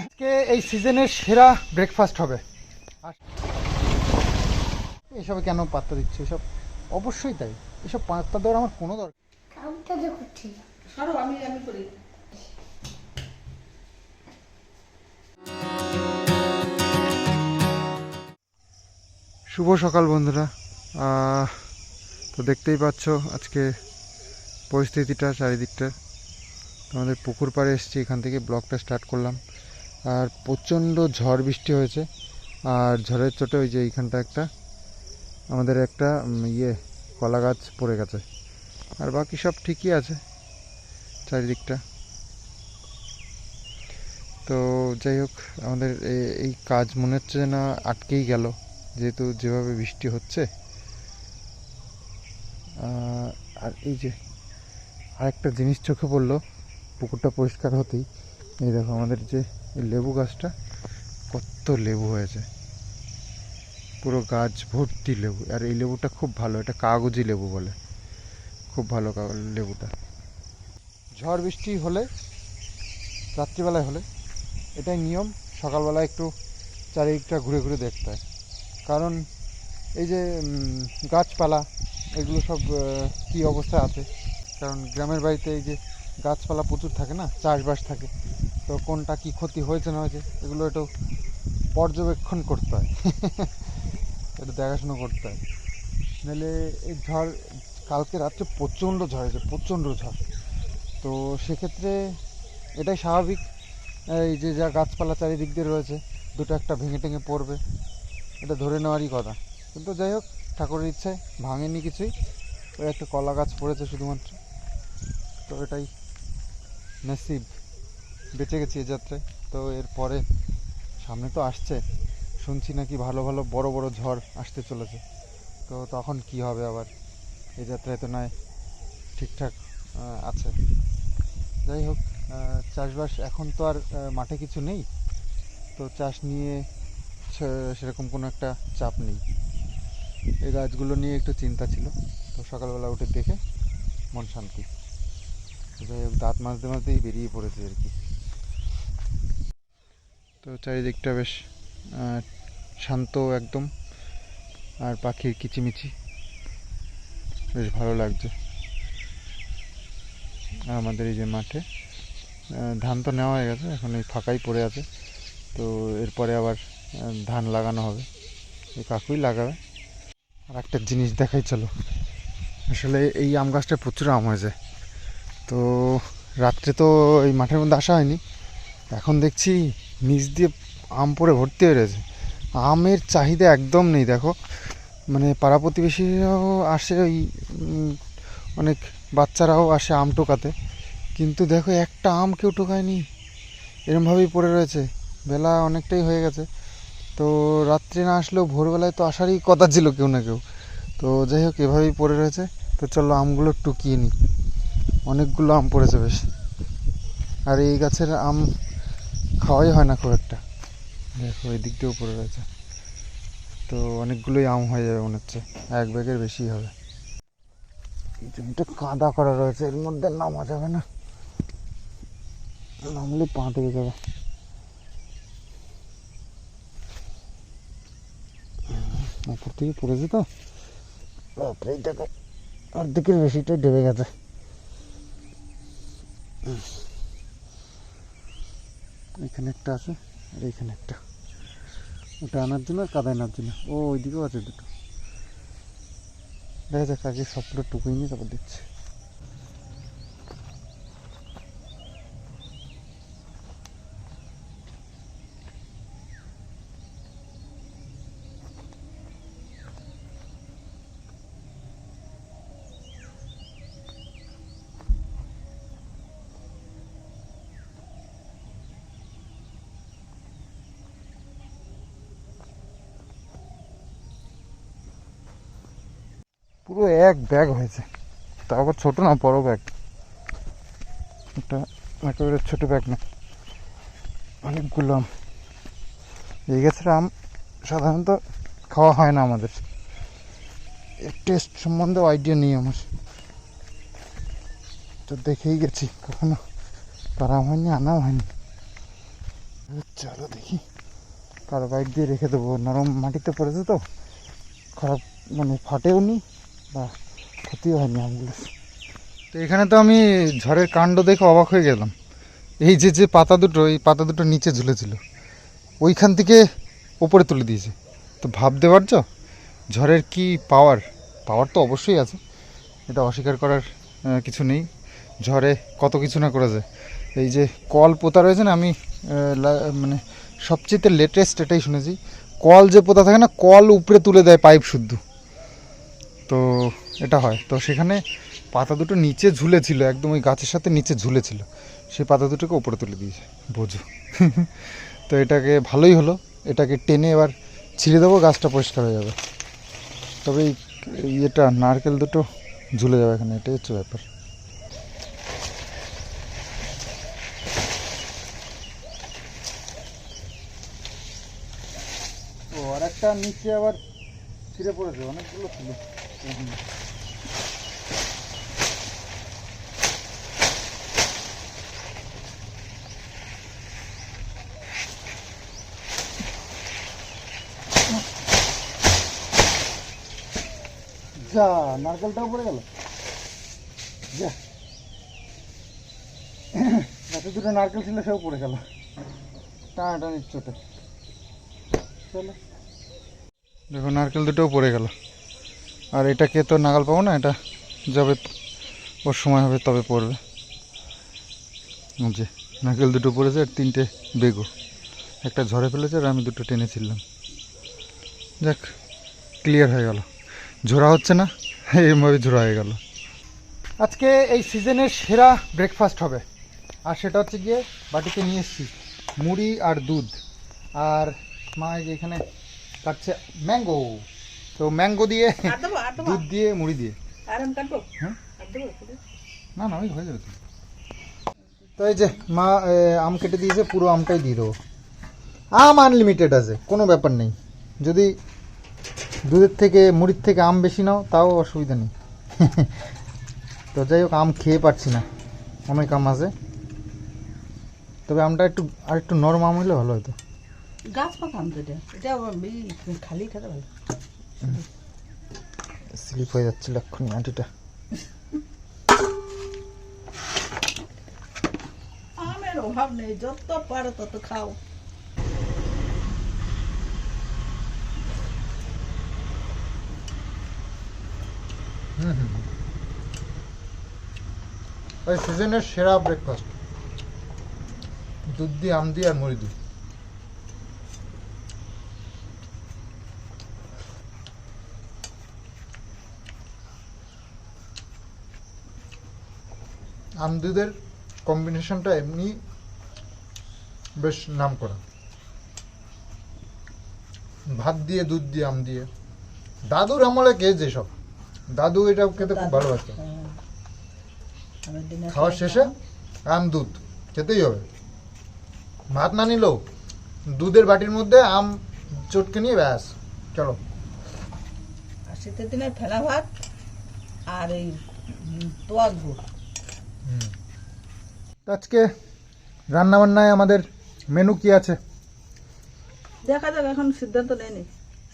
আজকে এই সিজনের সেরা ব্রেকফাস্ট হবে। এসবে কেন পাত্তা দিচ্ছে? এসব অবশ্যই তাই। এসব পাত্তা দেওয়ার আমার কোনো দরকার আমি আমি করি। শুভ সকাল বন্ধুরা। তো দেখতেই পাচ্ছ আজকে পরিস্থিতিটা চারিদিকটা। আমাদের পুকুর পাড়ে এসেছি, এখান থেকে ব্লগটা স্টার্ট করলাম। আর প্রচণ্ড ঝড় বৃষ্টি হয়েছে। আর ঝড়ের চোটে ওই যে এইখানটা একটা, আমাদের একটা ইয়ে কলা গাছ পড়ে গেছে। আর বাকি সব ঠিকই আছে চারিদিকটা। তো যাই হোক, আমাদের এই কাজ মনে হচ্ছে না আটকেই গেল, যেহেতু যেভাবে বৃষ্টি হচ্ছে। আর এই যে আরেকটা জিনিস চোখে পড়ল পুকুরটা পরিষ্কার হতেই এই দেখো আমাদের যে লেবু গাছটা, কত লেবু হয়েছে। পুরো গাছ ভর্তি লেবু, আর এই লেবুটা খুব ভালো, এটা কাগজি লেবু বলে। খুব ভালো লেবুটা। ঝড় বৃষ্টি হলে, রাত্রিবেলায় হলে, এটাই নিয়ম সকালবেলা একটু চারিদিকটা ঘুরে ঘুরে দেখতে হয়। কারণ এই যে গাছপালা, এগুলো সব কী অবস্থায় আছে? কারণ গ্রামের বাড়িতে এই যে গাছপালা প্রচুর থাকে না? চাষবাস থাকে। তো কোনটা কি ক্ষতি হয়েছে না হয়েছে, এগুলো একটু পর্যবেক্ষণ করতে হয়। একটু দেখাশুনো করতে হয়। নাহলে এই ঝড়, কালকে রাত্রে প্রচণ্ড ঝড় হয়েছে, প্রচণ্ড ঝড়। তো সেক্ষেত্রে এটাই স্বাভাবিক। এই যে, যা গাছপালা চারিদিক দিয়ে রয়েছে, দুটো একটা ভেঙে টেঙে পড়বে, এটা ধরে নেওয়ারই কথা। কিন্তু যাই হোক, ঠাকুরের ইচ্ছায় ভাঙেনি কিছুই। ওই একটা কলা গাছ পড়েছে শুধুমাত্র। তো এটাই নসিব, বেঁচে গেছি এ যাত্রায়। তো এরপরে সামনে তো আসছে। শুনছি নাকি ভালো ভালো বড় বড় ঝড় আসতে চলেছে। তো তখন কি হবে আবার? এই যাত্রায় তো নয়, ঠিকঠাক আছে। যাই হোক চাষবাস এখন তো আর মাঠে কিছু নেই। তো চাষ নিয়ে সেরকম কোনো একটা চাপ নেই। এই গাছগুলো নিয়ে একটু চিন্তা ছিল। তো সকালবেলা উঠে দেখে মন শান্তি। দাঁত মাজতে মাজতেই বেরিয়ে পড়েছে আর কি। তো চারিদিকটা বেশ শান্ত একদম, আর পাখির কিচিমিচি। বেশ ভালো লাগছে। আমাদের এই যে মাঠে ধান তো নেওয়া হয়ে গেছে, এখন এই ফাঁকাই পড়ে আছে। তো এরপরে আবার ধান লাগানো হবে। এই কাকুই লাগাবে। আর একটা জিনিস দেখাই চলো। আসলে এই আম গাছটা প্রচুর আম হয়েছে। তো রাত্রে তো এই মাঠের মধ্যে আসা হয়নি। এখন দেখছি নিচ দিয়ে আম পড়ে ভর্তি হয়ে রয়েছে। আমের চাহিদা একদম নেই, দেখো। মানে পাড়া প্রতিবেশীরাও আসে, ওই অনেক বাচ্চারাও আসে আম টোকাতে। কিন্তু দেখো, একটা আম কেউ টোকায়নি। এরমভাবেই পড়ে রয়েছে। বেলা অনেকটাই হয়ে গেছে। তো রাত্রে না আসলেও ভোরবেলায় তো আসারই কথা ছিল কেউ না কেউ। তো যাই হোক, এভাবেই পড়ে রয়েছে। তো চলো আমগুলো টুকিয়ে নিই। অনেকগুলো আম পড়েছে বেশ। আর এই গাছের আম খাওয়াই হয় না খুব একটা। দেখো, এই দিক দিয়েও পড়ে রয়েছে। তো অনেকগুলোই আম হয়ে যাবে মনে হচ্ছে। এক ব্যাগের বেশি হবে। জমিটা কাদা করা রয়েছে, এর মধ্যে নামা যাবে না। নামলে পা থেকে যাবে। উপর থেকে পড়েছে তো? অর্ধেকের বেশিটাই ডেবে গেছে। এখানে একটা আছে, আর এখানে একটা। ওটা আনার জন্য আর কাদায় আনার জন্য। ও, ওইদিকেও আছে দুটো। দেখা যাক, আগে সবগুলো টুকুই নিয়ে তারপর দিচ্ছে পুরো এক ব্যাগ হয়েছে। তা আবার ছোট না, বড় ব্যাগ এটা একেবারে ছোট ব্যাগ না। অনেকগুলো আম। এই গাছের আম সাধারণত খাওয়া হয় না আমাদের। এর টেস্ট সম্বন্ধে আইডিয়া নেই আমার। তো দেখেই গেছি, কখনো পারা হয়নি, আনাও হয়নি। চলো দেখি। কারও বাইক দিয়ে রেখে দেবো। নরম মাটিতে পড়েছে তো। খারাপ মানে ফাটেও নি বা ক্ষতিও হয়নি আমগুলো তো এখানে তো আমি ঝড়ের কাণ্ড দেখে অবাক হয়ে গেলাম। এই যে যে পাতা দুটো, এই পাতা দুটো নিচে ঝুলেছিল, ওইখান থেকে ওপরে তুলে দিয়েছে। তো ভাবতে পারছ? ঝড়ের কি পাওয়ার পাওয়ার তো অবশ্যই আছে। এটা অস্বীকার করার কিছু নেই। ঝড়ে কত কিছু না করা যায় এই যে কল পোতা রয়েছে না, আমি মানে সবচেয়ে লেটেস্ট এটাই শুনেছি। কল যে পোতা থাকে না, কল উপরে তুলে দেয় পাইপ শুদ্ধ। তো এটা হয়। তো সেখানে পাতা দুটো নিচে ঝুলেছিল, একদম ওই গাছের সাথে নিচে ঝুলেছিল। সেই পাতা দুটোকে ওপরে তুলে দিয়েছে, বোঝো। তো এটাকে ভালোই হলো, এটাকে টেনে এবার ছিঁড়ে দেবো, গাছটা পরিষ্কার হয়ে যাবে। তবে এই ইয়েটা, নারকেল দুটো ঝুলে যাবে এখানে, এটাই হচ্ছে ব্যাপার। আর একটা নিচে আবার ছিঁড়ে পড়েছে, অনেকগুলো ছিল। যা, নারকেলটাও পড়ে গেল। যা। এত দুটো নারকেল ছিল, সেও পড়ে গেল। টানাটানির চোটে চলো। দেখো, নারকেল দুটোও পড়ে গেল। আর এটাকে তো নাগাল পাবো না? এটা যাবে ওর সময় হবে, তবে পড়বে। যে, নারকেল দুটো পড়েছে আর তিনটে বেগো। একটা ঝরে ফেলেছে আর আমি দুটো টেনেছিলাম যাক ক্লিয়ার হয়ে গেল। ঝোরা হচ্ছে না এরমভাবে ঝোরা হয়ে গেল। আজকে এই সিজনের সেরা ব্রেকফাস্ট হবে। আর সেটা হচ্ছে গিয়ে বাটিতে নিয়ে এসেছি মুড়ি আর দুধ। আর মা এখানে কাটছে ম্যাঙ্গো তো ম্যাঙ্গো দিয়ে দুধ দিয়ে মুড়ি দিয়ে। আর আমি কাটবো? হ্যাঁ? না না ওই হয়ে যাবে তো। এই যে মা আম কেটে দিয়েছে পুরো আমটাই দিয়ে দেবো। আম আনলিমিটেড আছে কোনো ব্যাপার নেই। যদি দুধের থেকে মুড়ির থেকে আম বেশি নাও তাও অসুবিধা নেই। তো যাই হোক আম খেয়ে পাচ্ছি না। অনেক আম আছে। তবে আমটা একটু আর একটু নরম আম হলে ভালো হতো। গাছ পাকা আম তো এটা খালি খেতে ভালো স্লিপ হয়ে যাচ্ছিল এক্ষুনি আঁটিটা আমের অভাব নেই যত পারো তত খাও ওই সিজনের সেরা ব্রেকফাস্ট দুধ দিয়ে আম দিয়ে আর মুড়ি দিয়ে আম দুধের কম্বিনেশনটা এমনি বেশ নাম করা ভাত দিয়ে দুধ দিয়ে আম দিয়ে। দাদুর আমলে কে যেসব দাদু এটা খেতে খুব ভালোবাসতো হ্যাঁ। খাওয়ার শেষে আম দুধ। খেতেই হবে। ভাত না নিলেও দুধের বাটির মধ্যে আম চটকে নিয়ে ব্যাস। চলো। শীতের দিনে ফেলা ভাত আর এই তোয়াক গুড়। আজকে রান্না বান্নায় আমাদের মেনু কি আছে? দেখা যাক এখন সিদ্ধান্ত নেয়নি।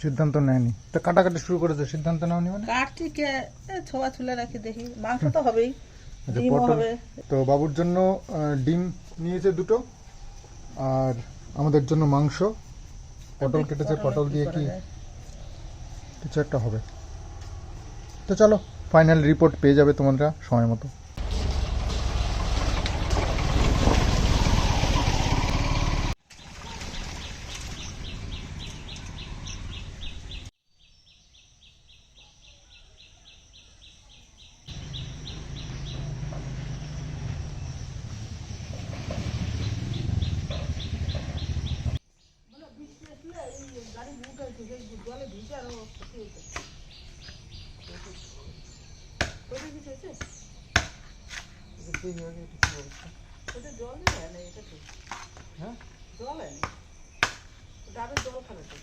সিদ্ধান্ত নেয়নি। তো কাটাকাটি শুরু করেছে সিদ্ধান্ত নেওনি মানে? কাটছি কে এ, ছোবা ছুলে রাখি দেখি। মাংস তো হবেই আচ্ছা, পটল হবে। তো বাবুর জন্য ডিম নিয়েছে দুটো আর আমাদের জন্য মাংস। পটল কেটেছে পটল দিয়ে কি কিছু একটা হবে। তো চলো ফাইনাল রিপোর্ট পেয়ে যাবে তোমরা সময় মতো। ওটা জল দেবে না এটা ঠিক হ্যাঁ? জল এনে? ডাবের জল খাবে তো।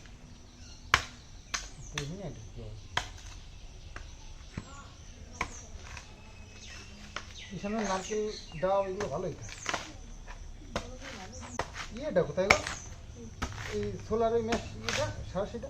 এখানে নারকেল দেওয়া এগুলো ভালোই খায়। ইয়েটা কোথায় গো? এই সোলার ওই মেশ ইয়েটা সারাশিটা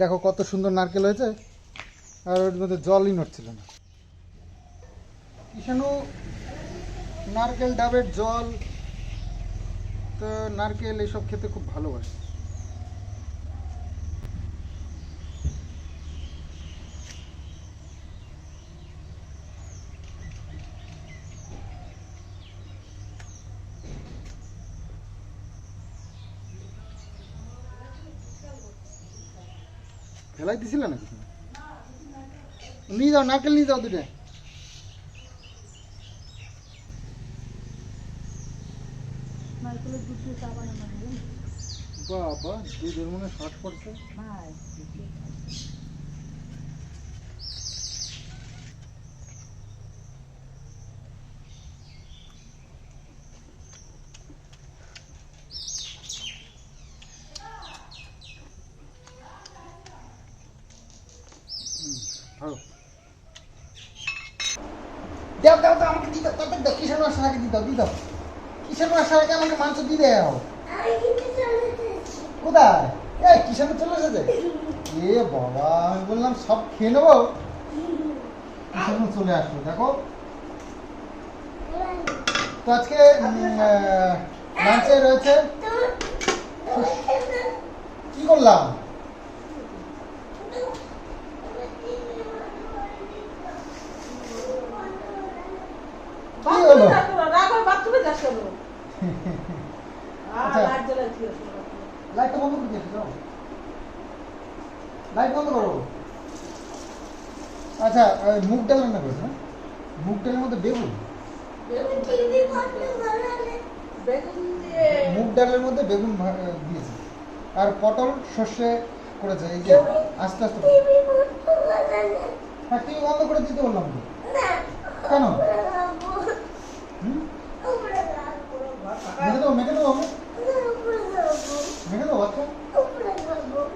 দেখো কত সুন্দর নারকেল হয়েছে, আর ওর মধ্যে জলই নড়ছিল না। কিষাণু নারকেল ডাবের জল, তো নারকেল এসব খেতে খুব ভালোবাসে। ফেলাই দিছিল নাকি তুমি? নিয়ে যাও নারকেল নিয়ে যাও দুটা বাবা দুধের মনে শর্ট পড়ছে ভাই ভালো দাও দাও দাও আমাকে দাও তাড়াতাড়ি দাও দিয়ে দাও দিয়ে কিসের মাস আগে আমাকে মাংস দিয়ে দাও কোথায়? এই কিসের চলে এসেছে? এ বাবা আমি বললাম সব খেয়ে নেব? কিসের চলে আসলো দেখো। তো আজকে লাঞ্চে রয়েছে? কি করলাম কি হলো? রাগর বাথরুমে যাস কেন আর আচ্ছা। লাইট জ্বালাই কি আছে? লাইটটা বন্ধ করে দিয়েছ লাইট বন্ধ করো। আচ্ছা মুগ ডাল রান্না করেছ না? মুগ ডালের মধ্যে বেগুন? মুগ ডালের মধ্যে বেগুন দিয়েছে। আর পটল সর্ষে করেছে এই যে আস্তে আস্তে হ্যাঁ টিভি বন্ধ করে দিতে বললাম কেন হুম মেখে দেবো মেখে দেবো আমি মেখে দেবো বাচ্চা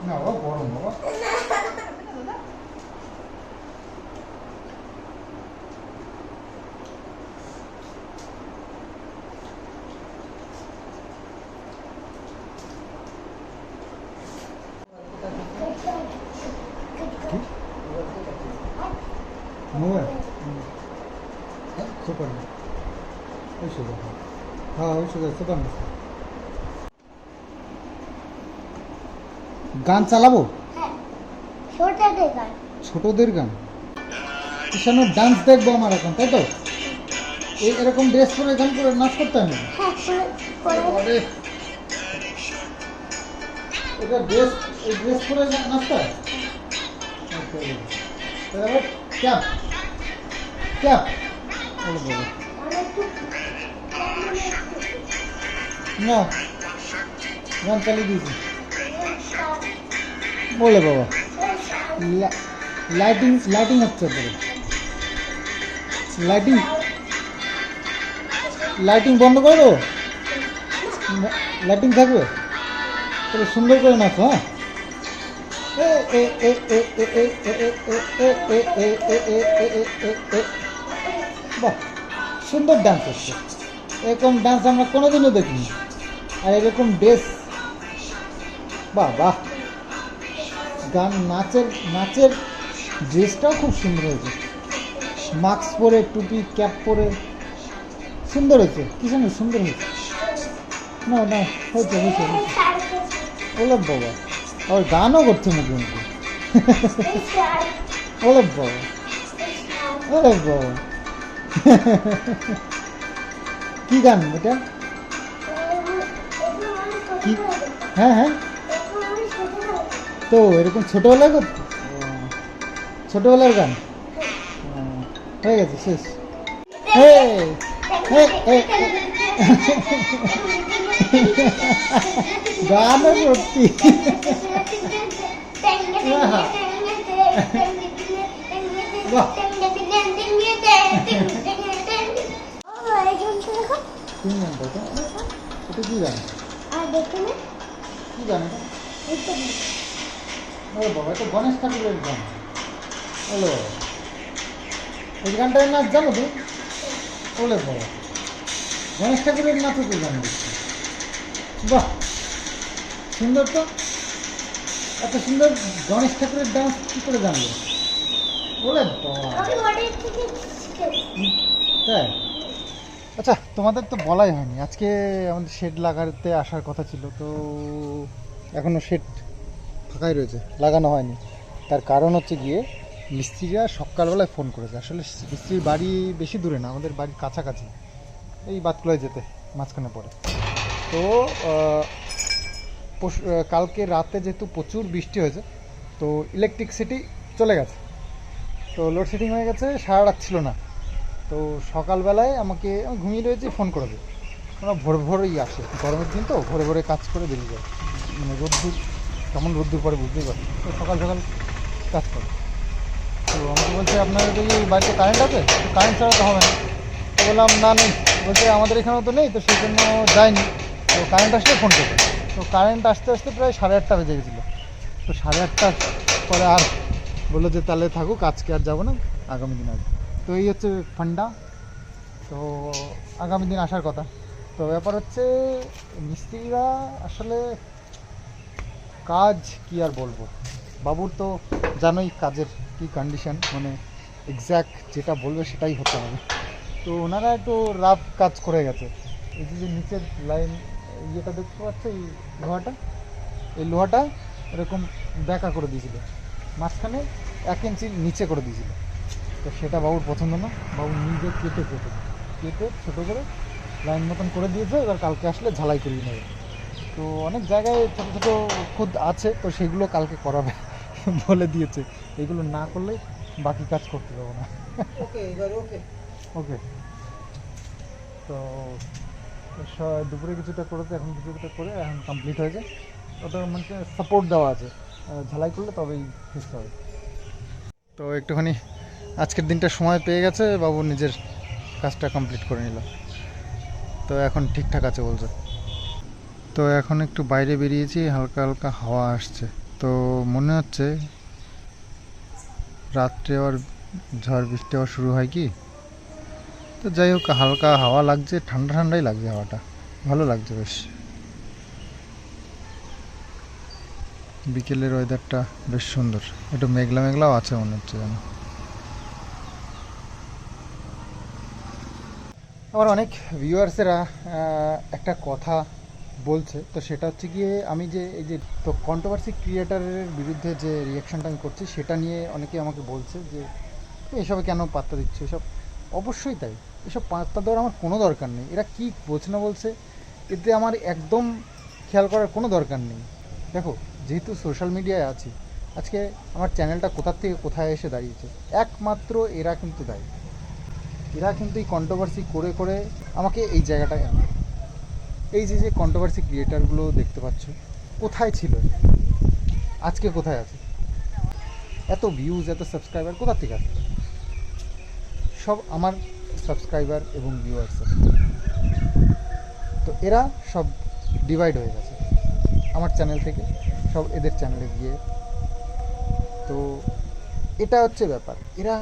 না বাবা গরম বাবা গান চালাবো? ছোটদের গান। কিষানোর ডান্স দেখব আমার এখন তাই তো? এই এরকম ড্রেস পরে গান করে নাচ করতে হবে হ্যাঁ এটা ড্রেস এই ড্রেস পরে নাচতে হয়? ক্যাপ ক্যাপ বলো না গান চালিয়ে দিয়েছি বলে বাবা লাইটিং লাইটিং হচ্ছে বলে লাইটিং লাইটিং বন্ধ করে দেবো লাইটিং থাকবে তাহলে সুন্দর করে নাচো হ্যাঁ বাহ সুন্দর ডান্স হচ্ছে এরকম ডান্স আমরা কোনোদিনও দেখিনি আর এরকম ড্রেস বাহ বাহ। গান, নাচের নাচের ড্রেসটাও খুব সুন্দর হয়েছে। মাস্ক পরে, টুপি, ক্যাপ পরে। সুন্দর হয়েছে, কি সুন্দর সুন্দর হয়েছে। না না হয়েছে হয়েছে ওলা বাবা, আবার গানও করছে মুখে মুখে ওরে বাবা ওরে বাবা। কি গান এটা? কি? হ্যাঁ হ্যাঁ। তো এরকম ছোটবেলায় করতো ও, ছোটবেলার গান? হয়ে গেছে শেষ। হে ভর্তি তিন ঘণ্টা। এটা কি গান? আর দেখুন। কি এটা আরে বাবা এটা গণেশ ঠাকুরের গান। হলো এই গানটার নাচ জানো তুই বলে বাবা গণেশ ঠাকুরের নাচে তুই গান দিচ্ছি। বাহ! সুন্দর তো? এত সুন্দর গণেশ ঠাকুরের ডান্স কি করে জানলো? বলে বাবা তাই? আচ্ছা তোমাদের তো বলাই হয়নি। আজকে আমাদের শেড লাগাতে আসার কথা ছিল, তো এখনও শেড ফাঁকাই রয়েছে, লাগানো হয়নি। তার কারণ হচ্ছে গিয়ে মিস্ত্রিরা সকালবেলায় ফোন করেছে। আসলে মিস্ত্রির বাড়ি বেশি দূরে না, আমাদের বাড়ির কাছাকাছি। এই বাতকুলায় যেতে, মাঝখানে পড়ে। তো কালকে রাতে যেহেতু প্রচুর বৃষ্টি হয়েছে, তো ইলেকট্রিসিটি চলে গেছে। তো লোডশেডিং হয়ে গেছে, সারা রাত ছিল না। তো সকালবেলায় আমাকে, আমি ঘুমিয়ে রয়েছি, ফোন করে দেবে ওরা ভোর ভোরই আসে। গরমের দিন তো, ভোরে ভোরে কাজ করে বেরিয়ে যায় মানে রোদ্দুর, কেমন রোদ্দুর পরে বুঝতেই পারছি তো সকাল সকাল কাজ করে। তো আমাকে বলছে, আপনার কি বাড়িতে কারেন্ট আছে? কারেন্ট ছাড়া তো হবে না। তো বললাম, না, নেই। বলছে, আমাদের এখানেও তো নেই, তো সেই জন্য যায়নি তো কারেন্ট আসলে ফোন করবে। তো কারেন্ট আসতে আসতে প্রায় সাড়ে আটটা বেজে গেছিল। তো সাড়ে আটটার পরে আর বলল যে, তাহলে থাকুক, আজকে আর যাব না, আগামী দিন আসব। তো এই হচ্ছে ফান্ডা। তো আগামী দিন আসার কথা। তো ব্যাপার হচ্ছে, মিস্ত্রিরা আসলে কাজ কি আর বলব? বাবুর তো জানোই কাজের কি কন্ডিশন মানে এক্স্যাক্ট যেটা বলবে সেটাই হতে হবে। তো ওনারা একটু রাফ কাজ করে গেছে। এই যে নিচের লাইন ইয়েটা দেখতে পাচ্ছ, এই লোহাটা? এই লোহাটা এরকম ব্যাকা করে দিয়েছিল। মাঝখানে এক ইঞ্চি নিচে করে দিয়েছিল। তো সেটা বাবুর পছন্দ না। বাবু নিজে কেটে কেটে কেটে ছোটো করে লাইন মতন করে দিয়েছে এবার কালকে আসলে ঝালাই করিয়ে নেবে। তো অনেক জায়গায় ছোটো ছোটো খুদ আছে তো সেগুলো কালকে করাবে বলে দিয়েছে। এগুলো না করলে বাকি কাজ করতে পারব না। ওকে এবার ওকে ওকে তো দুপুরে কিছুটা করেছে এখন কিছুটা করে এখন কমপ্লিট হয়েছে। ওটা মানে সাপোর্ট দেওয়া আছে। ঝালাই করলে তবেই শেষ হবে। তো একটুখানি আজকের দিনটা সময় পেয়ে গেছে, বাবু নিজের কাজটা কমপ্লিট করে নিল। তো এখন ঠিকঠাক আছে বলছে। তো এখন একটু বাইরে বেরিয়েছি, হালকা হালকা হাওয়া আসছে। তো মনে হচ্ছে রাত্রে আবার ঝড় বৃষ্টি আবার শুরু হয় কি? তো যাই হোক, হালকা হাওয়া লাগছে, ঠান্ডা ঠান্ডাই লাগছে হাওয়াটা। ভালো লাগছে বেশ। বিকেলের ওয়েদারটা বেশ সুন্দর। একটু মেঘলা মেঘলাও আছে মনে হচ্ছে যেন। আমার অনেক ভিউয়ার্সেরা একটা কথা বলছে। তো সেটা হচ্ছে গিয়ে আমি যে, এই যে, তো কন্ট্রোভার্সি ক্রিয়েটারের বিরুদ্ধে যে রিয়াকশনটা আমি করছি, সেটা নিয়ে অনেকে আমাকে বলছে যে এসবে কেন পাত্তা দিচ্ছ? এসব অবশ্যই তাই। এসব পাত্তা দেওয়ার আমার কোনো দরকার নেই। এরা কি বলছে না বলছে, এতে আমার একদম খেয়াল করার কোনো দরকার নেই। দেখো, যেহেতু সোশ্যাল মিডিয়ায় আছি, আজকে আমার চ্যানেলটা কোথার থেকে কোথায় এসে দাঁড়িয়েছে? একমাত্র এরা কিন্তু দায়ী। এরা কিন্তু এই কন্ট্রোভার্সি করে করে আমাকে এই জায়গাটায় আনে। এই যে যে কন্ট্রোভার্সি ক্রিয়েটারগুলো দেখতে পাচ্ছ, কোথায় ছিল আজকে কোথায় আছে? এত ভিউজ এত সাবস্ক্রাইবার কোথা থেকে আসে সব আমার সাবস্ক্রাইবার এবং ভিউয়ার্স তো এরা সব ডিভাইড হয়ে গেছে। আমার চ্যানেল থেকে, সব এদের চ্যানেলে গিয়ে। তো এটা হচ্ছে ব্যাপার। এরা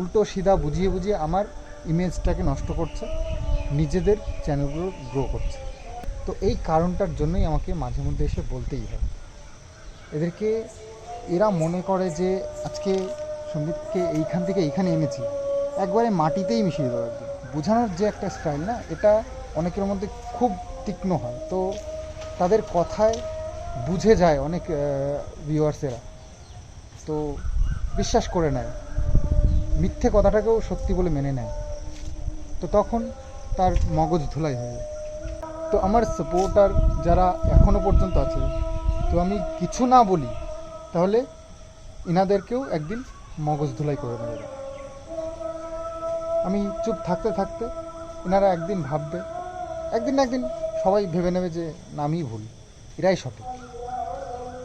উল্টো সিধা বুঝিয়ে বুঝিয়ে আমার ইমেজটাকে নষ্ট করছে, নিজেদের চ্যানেলগুলো গ্রো করছে। তো এই কারণটার জন্যই আমাকে মাঝে মধ্যে এসে বলতেই হয়। এদেরকে, এরা মনে করে যে আজকে সন্দীপকে এইখান থেকে এইখানে এনেছি। একবারে মাটিতেই মিশিয়ে দেওয়া একদম। বোঝানোর যে একটা স্টাইল না, এটা অনেকের মধ্যে খুব তীক্ষ্ণ হয়। তো তাদের কথায় বুঝে যায় অনেক ভিউয়ার্সেরা তো বিশ্বাস করে নেয়। মিথ্যে কথাটাকেও সত্যি বলে মেনে নেয়। তো তখন তার মগজ ধুলাই হয়ে যায়। তো আমার সাপোর্টার যারা এখনও পর্যন্ত আছে, তো আমি কিছু না বলি, তাহলে ইনাদেরকেও একদিন মগজ ধুলাই করে নেবে আমি চুপ থাকতে থাকতে এনারা একদিন ভাববে, একদিন না একদিন সবাই ভেবে নেবে যে না আমিই ভুল, এরাই সঠিক।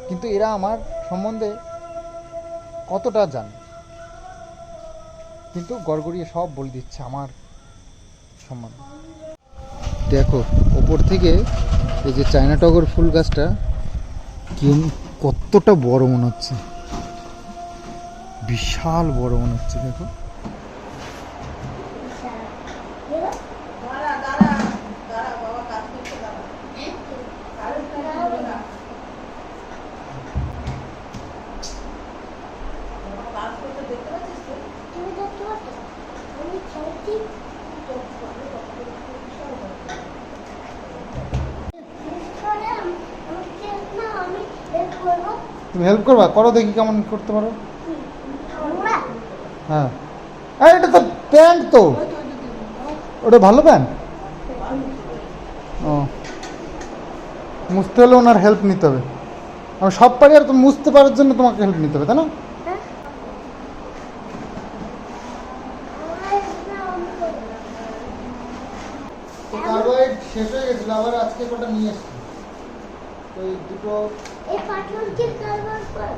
কিন্তু এরা আমার সম্বন্ধে কতটা জানে? কিন্তু গড়গড়িয়ে সব বলে দিচ্ছে আমার সম্মান। দেখো, ওপর থেকে এই যে চায়না টগর ফুল গাছটা কতটা বড় মনে হচ্ছে। বিশাল বড় মনে হচ্ছে, দেখো। তুমি হেল্প করবা? করো দেখি কেমন করতে পারো। হ্যাঁ। আরে এটা তো প্যান্ট তো। ওটা ভালো প্যান্ট ও। মুছতে হলে ওনার হেল্প নিতে হবে। আমি সব পারি আর তুমি মুছতে পারার জন্য তোমাকে হেল্প নিতে হবে, তাই না হ্যাঁ কার্বোহাইড শেষ হয়ে গেছিল আবার আজকে কটা নিয়ে এসছি ওই দুটো এই পাটনকে কারবার কর।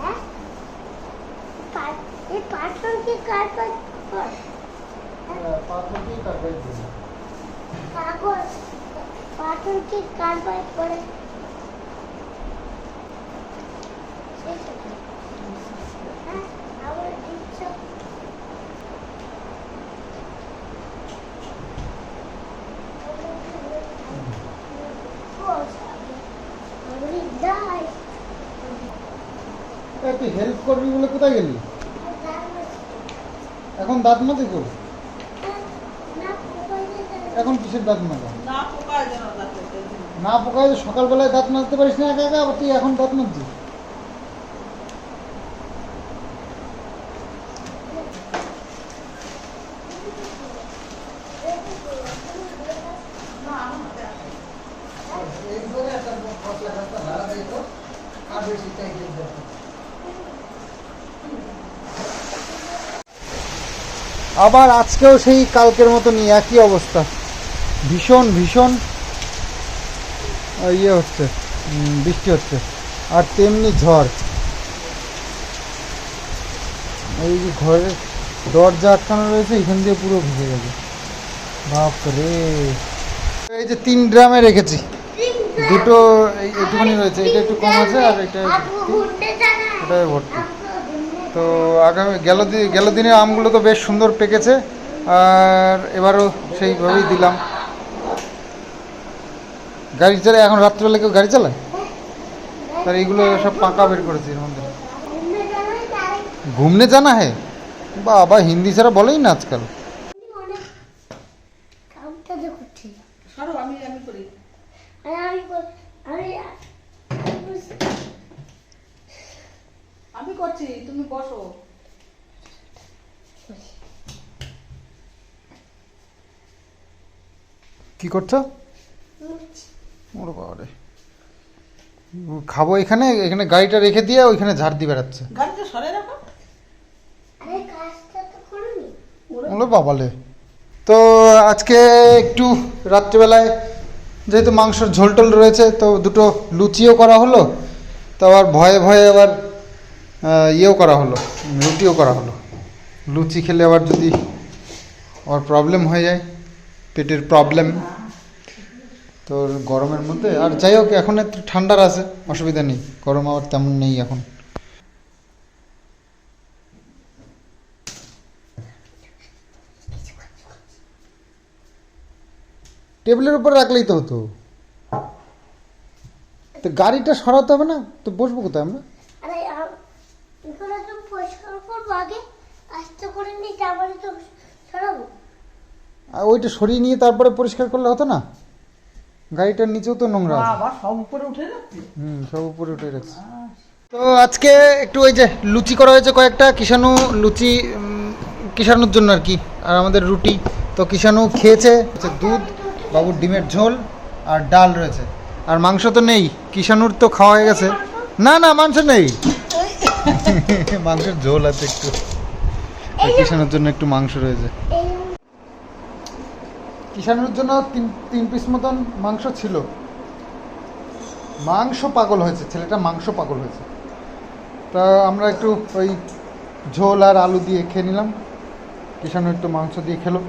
হ্যাঁ? এই পাটনকে কারবার কর। দিয়ে কার্বোহাইড দিলাম কাগজ পাটনকে কারবার করে হ্যাঁ আবার দিচ্ছ আমি যাই এই তুই হেল্প করবি বলে কোথায় গেলি? এখন দাঁত মাঝে কর। এখন কিসের দাঁত মাজা না পোকায় সকালবেলায় দাঁত মাজতে পারিস না একা একা তুই এখন দাঁত মাজছিস আবার আজকেও সেই কালকের মতনই একই অবস্থা। ভীষণ ভীষণ ইয়ে হচ্ছে বৃষ্টি হচ্ছে। আর তেমনি ঝড়। এই যে ঘরের দরজা আটকানো রয়েছে এখান দিয়ে পুরো ভিজে গেছে। বাপরে এই যে তিন ড্রামে রেখেছি। দুটো একটুখানি রয়েছে। এটা একটু কম আছে আর এটা এটা ভর্তি। তো আগামী গেল গেল দিনে আমগুলো তো বেশ সুন্দর পেকেছে আর এবারও সেইভাবেই দিলাম। গাড়ি চালায় এখন রাত্রিবেলা কেউ গাড়ি চালায়? তার এইগুলো সব পাকা বের করেছে এর মধ্যে। ঘুমনে জানা হে? বাবা হিন্দি ছাড়া বলেই না আজকাল কামটা যে করছি সরো আমি আমি করি আর আমি কর- আমি করছি তুমি বসো কি করছ? ওরে খাব এখানে? এখানে গাড়িটা রেখে দিয়ে ওইখানে ঝাড় দিয়ে বেড়াচ্ছে। গাড়িটা সরে রাখো। আরে তো বাবালে তো আজকে একটু রাত্রিবেলায় যেহেতু মাংসর ঝোল টোল রয়েছে তো দুটো লুচিও করা হলো। তো আবার ভয়ে ভয়ে আবার ইয়েও করা হলো, রুটিও করা হলো। লুচি খেলে আবার যদি আবার প্রবলেম হয়ে যায়, পেটের প্রবলেম তো গরমের মধ্যে। আর যাই হোক, এখন একটু ঠান্ডার আছে, অসুবিধা নেই, গরম আবার তেমন নেই এখন। টেবিলের উপর রাখলেই তো হতো। তো গাড়িটা সরাতে হবে না? তো বসবো কোথায় আমরা? এগুলো তো পরিষ্কার করব আগে আস্তে করে নিয়ে তারপরে তো সরাবো। আর ওইটা সরিয়ে নিয়ে তারপরে পরিষ্কার করলে হতো না? গাড়িটার নিচেও তো নোংরা আবার সব উপরে উঠে যাচ্ছে? হুম সব উপরে উঠে রাখছি তো তো আজকে একটু ওই যে লুচি করা হয়েছে কয়েকটা কিষাণু লুচি কিষাণুর জন্য আর কি আর আমাদের রুটি। তো কিষাণু খেয়েছে হচ্ছে দুধ বাবুর ডিমের ঝোল আর ডাল রয়েছে। আর মাংস তো নেই কিষাণুর তো খাওয়া হয়ে গেছে। না না মাংস নেই। মাংসের ঝোল আছে একটু। আর কিষাণুর জন্য একটু মাংস রয়েছে। এই কিষাণুর জন্য তিন তিন পিস মতন মাংস ছিল। মাংস পাগল হয়েছে ছেলেটা মাংস পাগল হয়েছে। তা আমরা একটু ওই ঝোল আর আলু দিয়ে খেয়ে নিলাম। কিষাণু একটু মাংস দিয়ে খেলো।